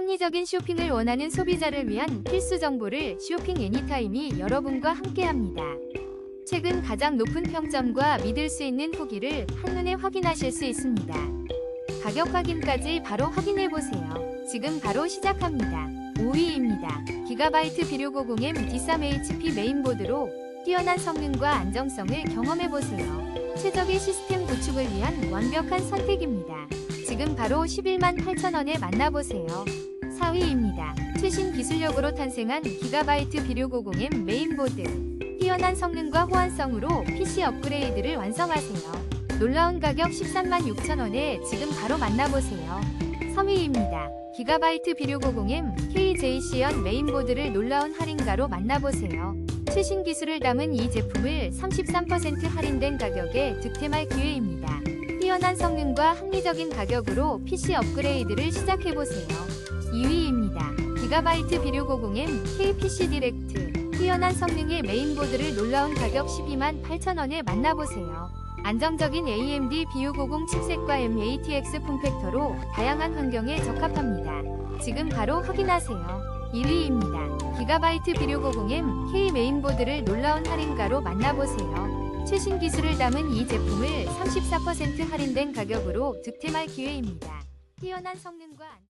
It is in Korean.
합리적인 쇼핑을 원하는 소비자를 위한 필수 정보를 쇼핑 애니타임이 여러분과 함께합니다. 최근 가장 높은 평점과 믿을 수 있는 후기를 한눈에 확인하실 수 있습니다. 가격 확인까지 바로 확인해 보세요. 지금 바로 시작합니다. 5위입니다. 기가바이트 비료90M D3HP 메인보드로 뛰어난 성능과 안정성을 경험해 보세요. 최적의 시스템 구축을 위한 완벽한 선택입니다. 지금 바로 11만 8천원에 만나보세요. 4위입니다. 최신 기술력으로 탄생한 기가바이트 비료90M 메인보드. 뛰어난 성능과 호환성으로 PC 업그레이드를 완성하세요. 놀라운 가격 13만 6천원에 지금 바로 만나보세요. 3위입니다. 기가바이트 비료90M KJC연 메인보드를 놀라운 할인가로 만나보세요. 최신 기술을 담은 이 제품을 33% 할인된 가격에 득템할 기회입니다. 뛰어난 성능과 합리적인 가격으로 PC 업그레이드를 시작해보세요. 2위입니다. 기가바이트 비료90M KPC 디렉트 뛰어난 성능의 메인보드를 놀라운 가격 12만 8천원에 만나보세요. 안정적인 AMD BU90 칩셋과 M-ATX 폼팩터로 다양한 환경에 적합합니다. 지금 바로 확인하세요. 1위입니다. 기가바이트 비료90M K 메인보드를 놀라운 할인가로 만나보세요. 최신 기술을 담은 이 제품을 34% 할인된 가격으로 득템할 기회입니다. 뛰어난 성능과 안-